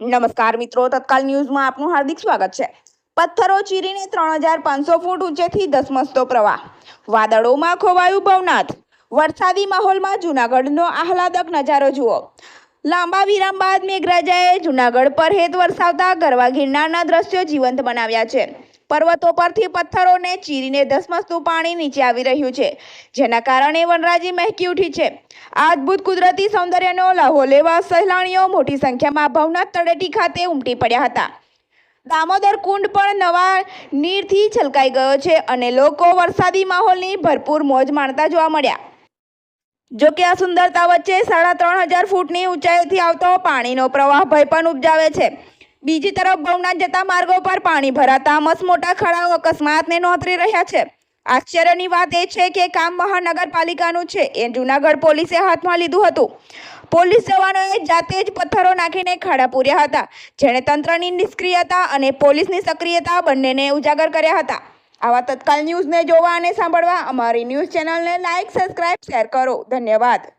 નમસ્કાર મિત્રો, તત્કાલ ન્યૂઝમાં આપનું હાર્દિક સ્વાગત છે. પથ્થરો ચીરીને ત્રણ હજાર પાંચસો ફૂટ ઊંચેથી ધસમસતો પ્રવાહ. વાદળોમાં ખોવાયું ભવનાથ. વરસાદી માહોલમાં જૂનાગઢનો આહલાદક નજારો જુઓ. લાંબા વિરામ બાદ મેઘરાજાએ જૂનાગઢ પર હેત વરસાવતા ગરવા ગિરનારના દ્રશ્યો જીવંત બનાવ્યા છે. પર્વતો પરથી પથ્થરોને ચીરીને ધસમસતું પાણી નીચે આવી રહ્યું છે, જેના કારણે વનરાજી મહેકી ઉઠી છે. આ અદ્ભુત કુદરતી સૌંદર્યનો લહો લેવા સહેલાણીઓ મોટી સંખ્યામાં ભવનાથ તળેટી ખાતે ઉમટી પડ્યા હતા. દામોદર કુંડ પણ નવા નીરથી છલકાઈ ગયો છે અને લોકો વરસાદી માહોલની ભરપૂર મોજ માણતા જોવા મળ્યા. જો કે આ સુંદરતા વચ્ચે સાડા ત્રણ હજાર ફૂટની ઊંચાઈથી આવતો પાણીનો પ્રવાહ ભય પણ ઉપજાવે છે. બીજી તરફ ભવનાથ જતા માર્ગો પર પાણી ભરાતા મસમોટા ખડાઓ અકસ્માતને નોતરી રહ્યા છે. આશ્ચર્યની વાત એ છે કે કામ મહાનગરપાલિકાનું છે. એ જૂનાગઢ પોલીસે હાથમાં લીધું હતું. પોલીસ જવાનોએ જાતે જ પથ્થરો નાખીને ખાડા પૂર્યા હતા, જેણે તંત્રની નિષ્ક્રિયતા અને પોલીસની સક્રિયતા બંનેને ઉજાગર કર્યા હતા. આવા તત્કાલ ન્યૂઝને જોવા અને સાંભળવા અમારી ન્યૂઝ ચેનલને લાઇક સબસ્ક્રાઇબ, શેર કરો. ધન્યવાદ.